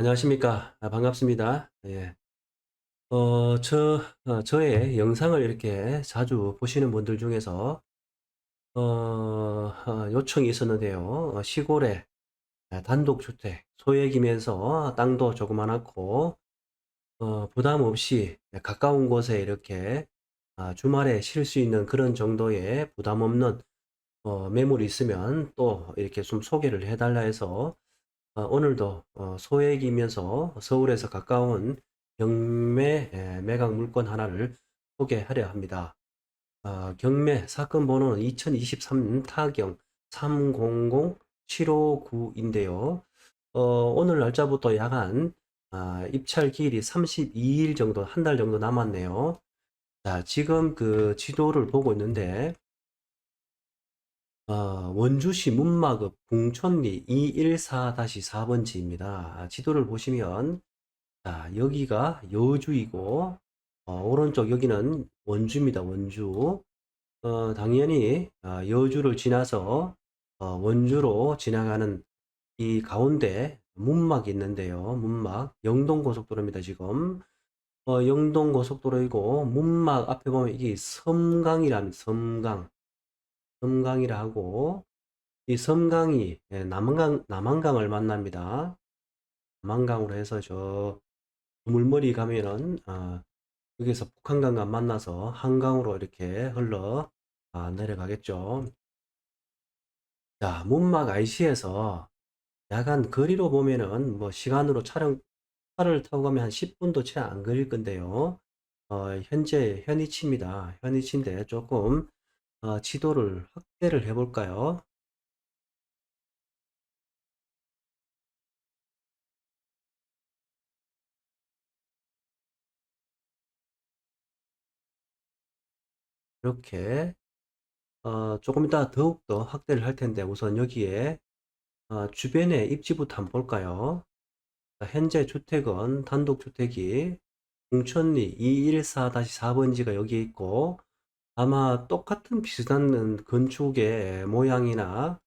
안녕하십니까. 아, 반갑습니다. 예. 어, 저, 어, 저의 영상을 이렇게 자주 보시는 분들 중에서, 어, 어, 요청이 있었는데요. 어, 시골에 단독주택, 소액이면서 땅도 조그만하고, 어, 부담 없이 가까운 곳에 이렇게 아, 주말에 쉴 수 있는 그런 정도의 부담 없는 어, 매물이 있으면 또 이렇게 좀 소개를 해달라 해서 어, 오늘도 어, 소액이면서 서울에서 가까운 경매 에, 매각 물건 하나를 소개하려 합니다. 어, 경매 사건 번호는 2023 타경 300759인데요. 어, 오늘 날짜부터 약한 아, 입찰 기일이 32일 정도, 한 달 정도 남았네요. 자, 지금 그 지도를 보고 있는데 어, 원주시 문마읍 궁촌리 214-4번지입니다. 지도를 보시면 자, 여기가 여주이고 어, 오른쪽 여기는 원주입니다. 원주. 어, 당연히 어, 여주를 지나서 어, 원주로 지나가는 이 가운데 문막이 있는데요. 문막 영동고속도로입니다. 지금 어, 영동고속도로이고 문막 앞에 보면 이게 섬강이라는 섬강 섬강이라 하고 이 섬강이 예, 남한강 남한강을 만납니다. 남한강으로 해서 저 물머리 가면은 아, 여기서 북한강과 만나서 한강으로 이렇게 흘러 아, 내려가겠죠. 자, 문막 IC에서 약간 거리로 보면은 뭐 시간으로 촬영 차를 타고 가면 한 10분도 채 안 걸릴 건데요. 어, 현재 현위치입니다. 현위치인데 조금 어, 지도를 확대를 해 볼까요? 이렇게 어, 조금 이따 더욱더 확대를 할 텐데 우선 여기에 어, 주변의 입지부터 한번 볼까요? 자, 현재 주택은 단독주택이 궁천리 214-4번지가 여기에 있고 아마 똑같은 비슷한 건축의 모양이나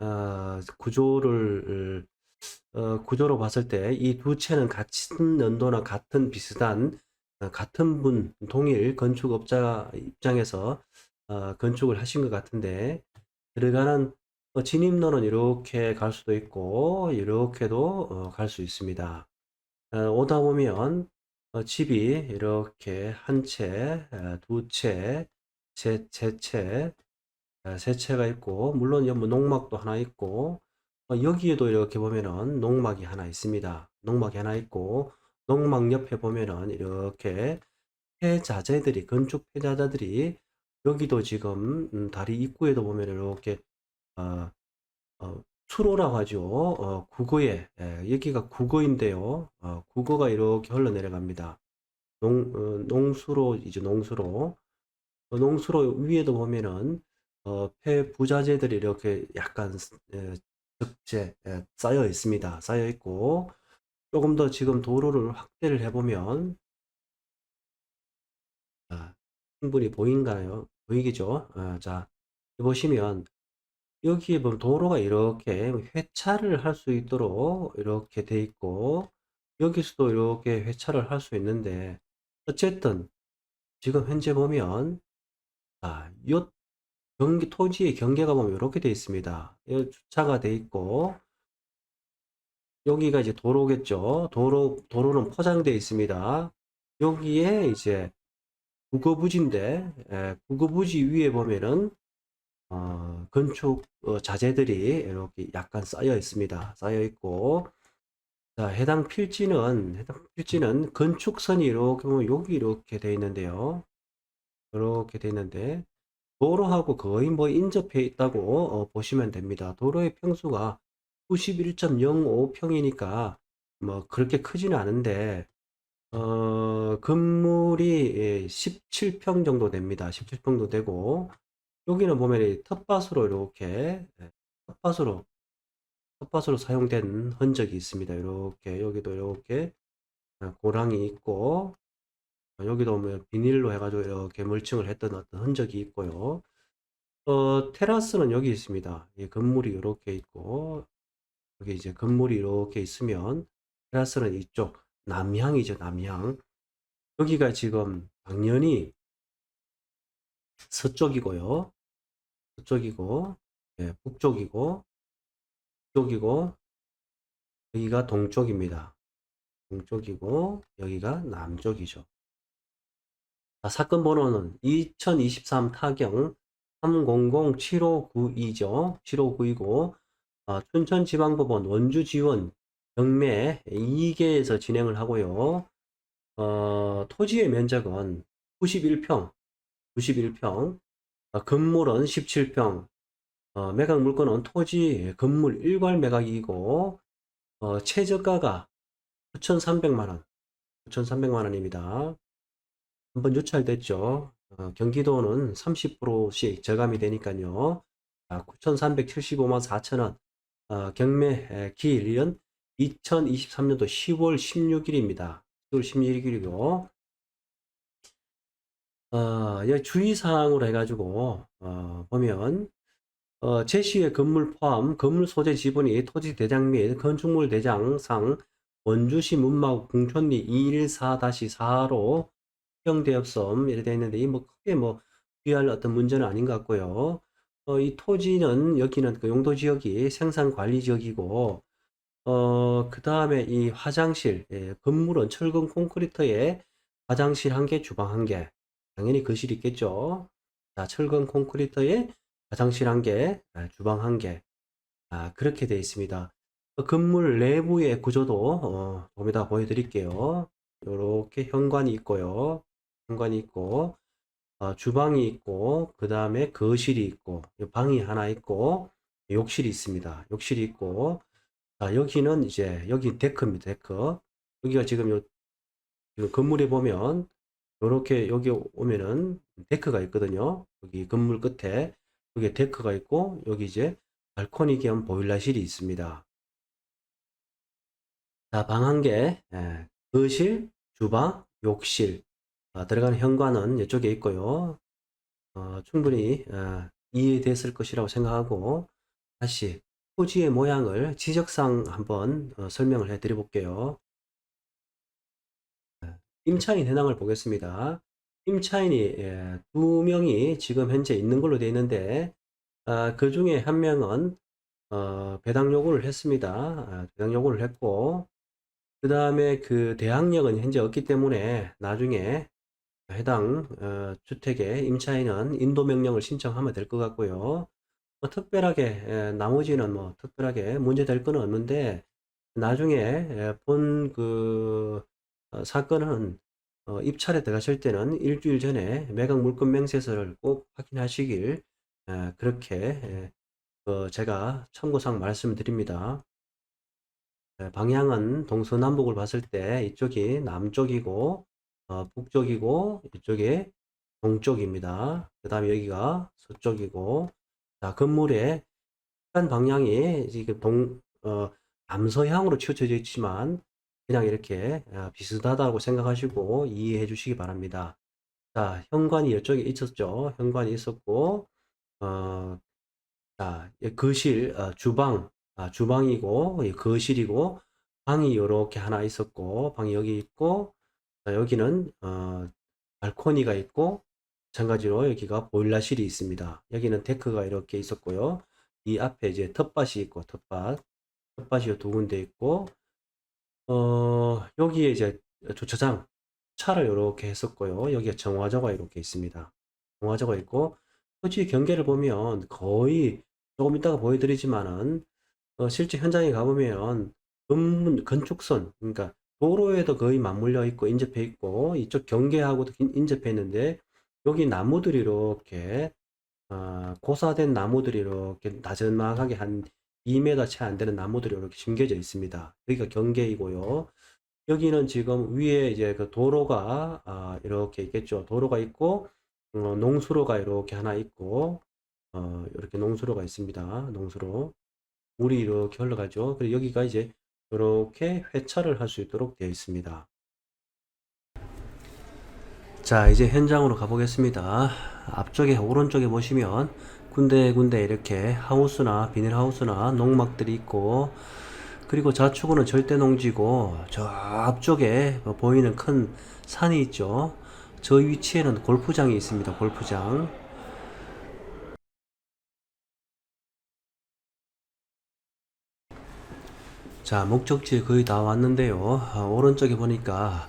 어, 구조를 어, 구조로 봤을 때 이 두 채는 같은 연도나 같은 비슷한 어, 같은 분 동일 건축업자 입장에서 어, 건축을 하신 것 같은데 들어가는 어, 진입로는 이렇게 갈 수도 있고 이렇게도 어, 갈 수 있습니다. 어, 오다 보면 어, 집이 이렇게 한 채, 어, 두 채, 세, 세 채, 어, 세 채가 있고 물론 뭐 농막도 하나 있고 어, 여기에도 이렇게 보면은 농막이 하나 있습니다. 농막이 하나 있고 농막 옆에 보면은 이렇게 폐자재들이 건축 폐자재들이 여기도 지금 음, 다리 입구에도 보면 이렇게 어, 어, 수로라고 하죠. 어, 국어에 예, 여기가 국어인데요. 어, 국어가 이렇게 흘러내려갑니다. 농, 어, 농수로 이제 농수로 어, 농수로 위에도 보면은 어, 폐 부자재들이 이렇게 약간 에, 적재 에, 쌓여 있습니다. 쌓여 있고 조금 더 지금 도로를 확대를 해보면 아, 충분히 보인가요? 보이겠죠? 아, 자 보시면 여기에 보면 도로가 이렇게 회차를 할 수 있도록 이렇게 돼 있고 여기서도 이렇게 회차를 할 수 있는데 어쨌든 지금 현재 보면 아, 요 경기 토지의 경계가 보면 이렇게 돼 있습니다. 이 주차가 돼 있고 여기가 이제 도로겠죠. 도로 도로는 포장되어 있습니다. 여기에 이제 국어부지인데 에, 국어부지 위에 보면은 어, 건축 어, 자재들이 이렇게 약간 쌓여 있습니다. 쌓여 있고 자, 해당 필지는 해당 필지는 건축선이 이렇게 보면 여기 이렇게 돼 있는데요. 이렇게 돼 있는데 도로하고 거의 뭐 인접해 있다고 어, 보시면 됩니다. 도로의 평수가 91.05평이니까 뭐 그렇게 크지는 않은데 어, 건물이 17평 정도 됩니다. 17평 정도 되고 여기는 보면 이 텃밭으로 이렇게 예, 텃밭으로 텃밭으로 사용된 흔적이 있습니다. 이렇게 여기도 이렇게 아, 고랑이 있고 어, 여기도 뭐 비닐로 해가지고 이렇게 물층을 했던 어떤 흔적이 있고요. 어, 테라스는 여기 있습니다. 이 건물이 이렇게 있고 여기 이제 건물이 이렇게 있으면 테라스는 이쪽 남향이죠, 남향. 여기가 지금 당연히 서쪽이고요. 서쪽이고, 예, 북쪽이고, 북쪽이고, 여기가 동쪽입니다. 동쪽이고, 여기가 남쪽이죠. 자, 사건 번호는 2023 타경 3007592죠. 7592고, 어, 춘천지방법원 원주지원 경매 2개에서 진행을 하고요. 어, 토지의 면적은 91평, 91평, 어, 건물은 17평, 어, 매각 물건은 토지, 건물 일괄 매각이고, 어, 최저가가 9,300만원, 9,300만 원입니다. 한번 유찰됐죠. 어, 경기도는 30%씩 저감이 되니까요. 아, 9,375만 4천원. 어, 경매 에, 기일은 2023년도 10월 16일입니다. 10월 16일이고, 어, 여기 주의사항으로 해가지고, 어, 보면, 어, 제시의 건물 포함, 건물 소재 지분이 토지 대장 및 건축물 대장상 원주시 문마구 궁촌리 214-4로 형대업섬 이렇게 되어 있는데 이 뭐 크게 뭐 주의할 어떤 문제는 아닌 것 같고요. 어, 이 토지는 여기는 그 용도 지역이 생산 관리 지역이고 어, 그 다음에 이 화장실 예, 건물은 철근 콘크리트에 화장실 한 개, 주방 한 개. 당연히 거실 있겠죠. 자, 철근 콘크리트에 화장실 한 개, 아, 주방 한 개. 아, 그렇게 되어 있습니다. 어, 건물 내부의 구조도 어, 이따 보여드릴게요. 이렇게 현관이 있고요. 현관이 있고 어, 주방이 있고 그 다음에 거실이 있고 요 방이 하나 있고 욕실이 있습니다. 욕실이 있고 자, 여기는 이제 여기 데크입니다. 데크. 여기가 지금 요 지금 건물에 보면 요렇게 여기 오면은 데크가 있거든요. 여기 건물 끝에 여기 데크가 있고 여기 이제 발코니 겸 보일러실이 있습니다. 자, 방 한 개, 예, 거실, 주방, 욕실, 아, 들어가는 현관은 이쪽에 있고요. 어, 충분히 어, 이해됐을 것이라고 생각하고 다시 토지의 모양을 지적상 한번 어, 설명을 해 드려 볼게요. 임차인 현황을 보겠습니다. 임차인이 예, 두 명이 지금 현재 있는 걸로 되어 있는데 아, 그 중에 한 명은 어, 배당 요구를 했습니다. 아, 배당 요구를 했고 그 다음에 그 대항력은 현재 없기 때문에 나중에 해당 어, 주택의 임차인은 인도 명령을 신청하면 될 것 같고요. 뭐 특별하게 에, 나머지는 뭐 특별하게 문제될 건 없는데 나중에 본그 사건은 어, 입찰에 들어가실 때는 일주일 전에 매각 물건 명세서를 꼭 확인하시길 에, 그렇게 에, 어, 제가 참고상 말씀드립니다. 에, 방향은 동서남북을 봤을 때 이쪽이 남쪽이고 어, 북쪽이고 이쪽이 동쪽입니다. 그 다음에 여기가 서쪽이고 자 건물의 한 방향이 지금 동 어, 남서향으로 치우쳐져 있지만 그냥 이렇게 아, 비슷하다고 생각하시고 이해해 주시기 바랍니다. 자 현관이 이쪽에 있었죠. 현관이 있었고 어, 자 거실 어, 주방 아, 주방이고 거실이고 방이 이렇게 하나 있었고 방이 여기 있고 자, 여기는 어, 발코니가 있고 마찬가지로 여기가 보일러실이 있습니다. 여기는 데크가 이렇게 있었고요. 이 앞에 이제 텃밭이 있고 텃밭 텃밭이 두 군데 있고 어, 여기에 이제 주차장 차를 이렇게 했었고요. 여기에 정화조가 이렇게 있습니다. 정화조가 있고 토지 경계를 보면 거의 조금 이따가 보여드리지만은 어, 실제 현장에 가보면 건, 건축선 그러니까 도로에도 거의 맞물려 있고 인접해 있고 이쪽 경계하고도 인접해 있는데 여기 나무들이 이렇게 어, 고사된 나무들이 이렇게 나저막하게 한 2m 채 안 되는 나무들이 이렇게 심겨져 있습니다. 여기가 경계이고요. 여기는 지금 위에 이제 그 도로가 아, 이렇게 있겠죠. 도로가 있고 어, 농수로가 이렇게 하나 있고 어, 이렇게 농수로가 있습니다. 농수로 물이 이렇게 흘러가죠. 그리고 여기가 이제 이렇게 회차를 할 수 있도록 되어 있습니다. 자, 이제 현장으로 가보겠습니다. 앞쪽에 오른쪽에 보시면 군데군데 이렇게 하우스나 비닐하우스나 농막들이 있고 그리고 좌측으로는 절대 농지고 저 앞쪽에 보이는 큰 산이 있죠. 저 위치에는 골프장이 있습니다. 골프장. 자, 목적지에 거의 다 왔는데요. 아, 오른쪽에 보니까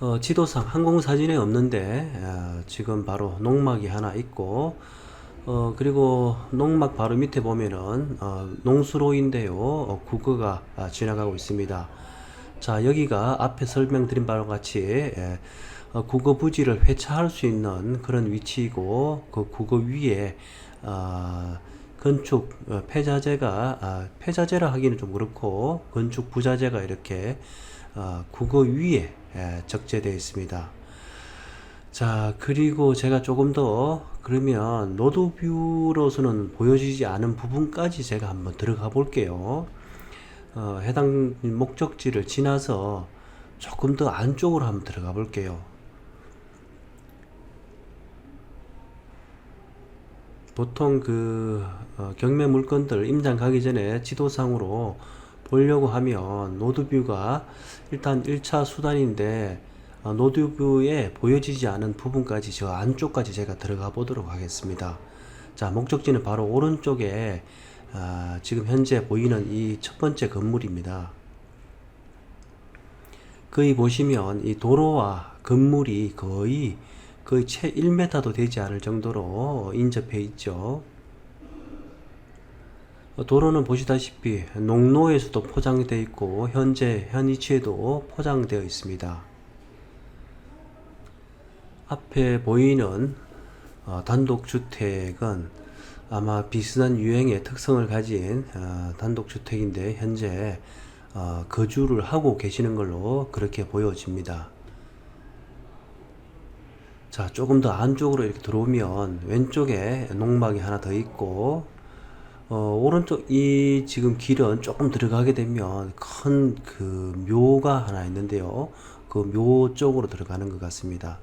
어, 지도상 항공사진에 없는데 아, 지금 바로 농막이 하나 있고 어, 그리고 농막 바로 밑에 보면은 어, 농수로인데요. 어, 국어가 아, 지나가고 있습니다. 자, 여기가 앞에 설명드린 바와 같이 예, 어, 국어 부지를 회차할 수 있는 그런 위치이고 그 국어 위에 아, 건축 어, 폐자재가 아, 폐자재라 하기는 좀 그렇고 건축 부자재가 이렇게 아, 국어 위에 예, 적재되어 있습니다. 자, 그리고 제가 조금 더 그러면 노드뷰로서는 보여지지 않은 부분까지 제가 한번 들어가 볼게요. 어, 해당 목적지를 지나서 조금 더 안쪽으로 한번 들어가 볼게요. 보통 그 어, 경매 물건들 임장 가기 전에 지도상으로 보려고 하면 노드뷰가 일단 1차 수단인데 어, 노드뷰에 보여지지 않은 부분까지 저 안쪽까지 제가 들어가 보도록 하겠습니다. 자, 목적지는 바로 오른쪽에 아, 지금 현재 보이는 이 첫 번째 건물입니다. 거의 보시면 이 도로와 건물이 거의 거의 채 1m도 되지 않을 정도로 인접해 있죠. 어, 도로는 보시다시피 농로에서도 포장되어 있고 현재 현 위치에도 포장되어 있습니다. 앞에 보이는 어, 단독주택은 아마 비슷한 유형의 특성을 가진 어, 단독주택인데 현재 어, 거주를 하고 계시는 걸로 그렇게 보여집니다. 자, 조금 더 안쪽으로 이렇게 들어오면 왼쪽에 농막이 하나 더 있고 어, 오른쪽 이 지금 길은 조금 들어가게 되면 큰 그 묘가 하나 있는데요. 그 묘 쪽으로 들어가는 것 같습니다.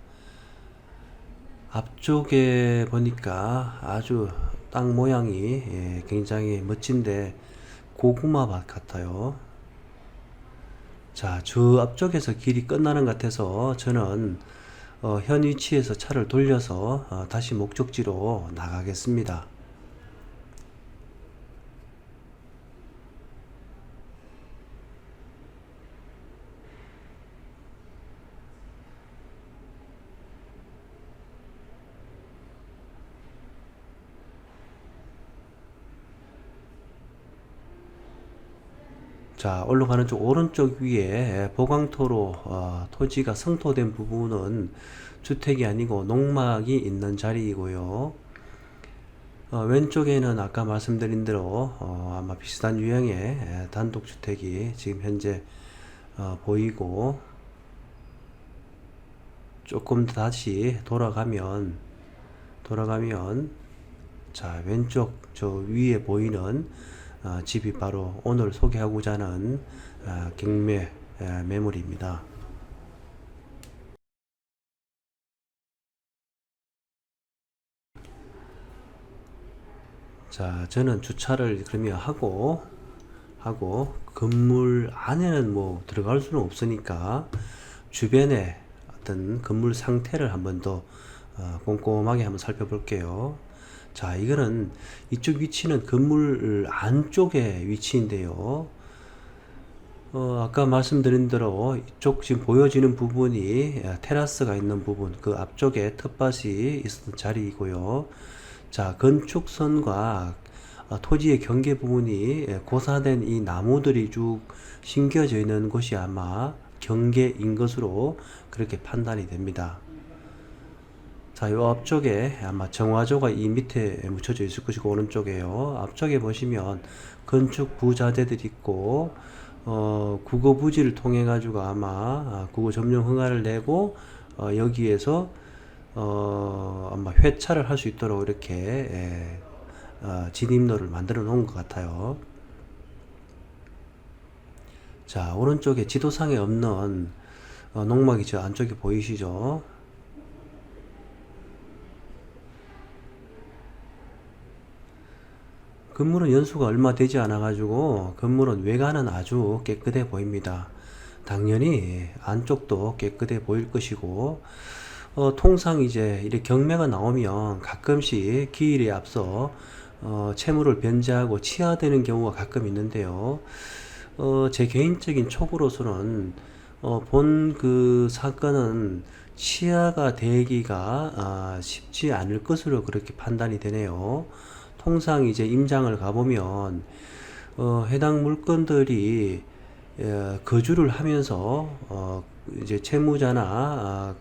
앞쪽에 보니까 아주 땅 모양이 예, 굉장히 멋진데 고구마 밭 같아요. 자, 저 앞쪽에서 길이 끝나는 것 같아서 저는 어, 현 위치에서 차를 돌려서 어, 다시 목적지로 나가겠습니다. 자, 올라가는 쪽 오른쪽 위에 보강토로 어, 토지가 성토된 부분은 주택이 아니고 농막이 있는 자리이고요. 어, 왼쪽에는 아까 말씀드린 대로 어, 아마 비슷한 유형의 에, 단독주택이 지금 현재 어, 보이고 조금 더 다시 돌아가면 돌아가면 자 왼쪽 저 위에 보이는 어, 집이 바로 오늘 소개하고자 하는 어, 경매 에, 매물입니다. 자, 저는 주차를 그러면 하고 하고 건물 안에는 뭐 들어갈 수는 없으니까 주변에 어떤 건물 상태를 한번 더 어, 꼼꼼하게 한번 살펴볼게요. 자, 이거는 이쪽 위치는 건물 안쪽의 위치인데요. 어, 아까 말씀드린 대로 이쪽 지금 보여지는 부분이 아, 테라스가 있는 부분, 그 앞쪽에 텃밭이 있었던 자리이고요. 자, 건축선과 어, 토지의 경계 부분이 예, 고사된 이 나무들이 쭉 심겨져 있는 곳이 아마 경계인 것으로 그렇게 판단이 됩니다. 자, 요 앞쪽에 아마 정화조가 이 밑에 묻혀져 있을 것이고 오른쪽에요. 앞쪽에 보시면 건축 부자재들이 있고 어, 국어 부지를 통해 가지고 아마 아, 국어 점용 허가를 내고 어, 여기에서 어, 아마 회차를 할 수 있도록 이렇게 예, 어, 진입로를 만들어 놓은 것 같아요. 자, 오른쪽에 지도상에 없는 어, 농막이 저 안쪽에 보이시죠? 건물은 연수가 얼마 되지 않아 가지고 건물은 외관은 아주 깨끗해 보입니다. 당연히 안쪽도 깨끗해 보일 것이고 어, 통상 이제 이렇게 경매가 나오면 가끔씩 기일에 앞서 어, 채무를 변제하고 치하되는 경우가 가끔 있는데요. 어, 제 개인적인 촉으로서는 어, 본 그 사건은 치하가 되기가 아, 쉽지 않을 것으로 그렇게 판단이 되네요. 통상 이제 임장을 가보면 어, 해당 물건들이 에, 거주를 하면서 어, 이제 채무자나 아,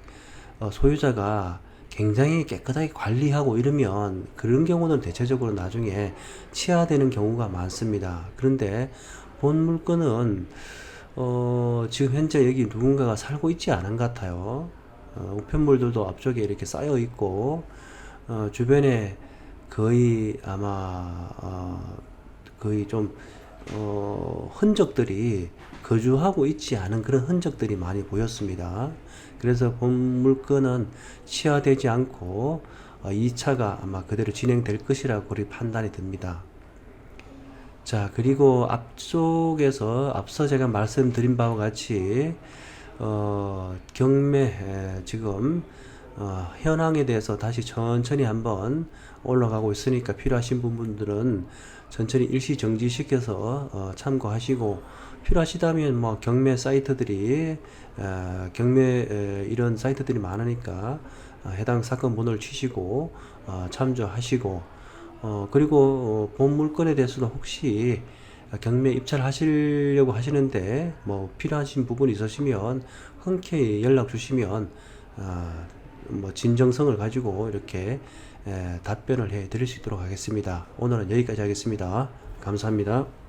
어, 소유자가 굉장히 깨끗하게 관리하고 이러면 그런 경우는 대체적으로 나중에 치하되는 경우가 많습니다. 그런데 본 물건은 어, 지금 현재 여기 누군가가 살고 있지 않은 것 같아요. 어, 우편물들도 앞쪽에 이렇게 쌓여 있고 어, 주변에 거의 아마 어, 거의 좀 어, 흔적들이 거주하고 있지 않은 그런 흔적들이 많이 보였습니다. 그래서 본 물건은 치하되지 않고 어, 2차가 아마 그대로 진행될 것이라고 그렇게 판단이 듭니다. 자, 그리고 앞쪽에서 앞서 제가 말씀드린 바와 같이 어, 경매 에, 지금 어, 현황에 대해서 다시 천천히 한번 올라가고 있으니까 필요하신 부분들은 천천히 일시 정지시켜서 어, 참고하시고 필요하시다면 뭐 경매 사이트들이 어, 경매 에, 이런 사이트들이 많으니까 어, 해당 사건 번호를 치시고 어, 참조하시고 어, 그리고 어, 본 물건에 대해서도 혹시 경매 입찰 하시려고 하시는데 뭐 필요하신 부분이 있으시면 흔쾌히 연락 주시면 아, 뭐 진정성을 가지고 이렇게 에, 답변을 해 드릴 수 있도록 하겠습니다. 오늘은 여기까지 하겠습니다. 감사합니다.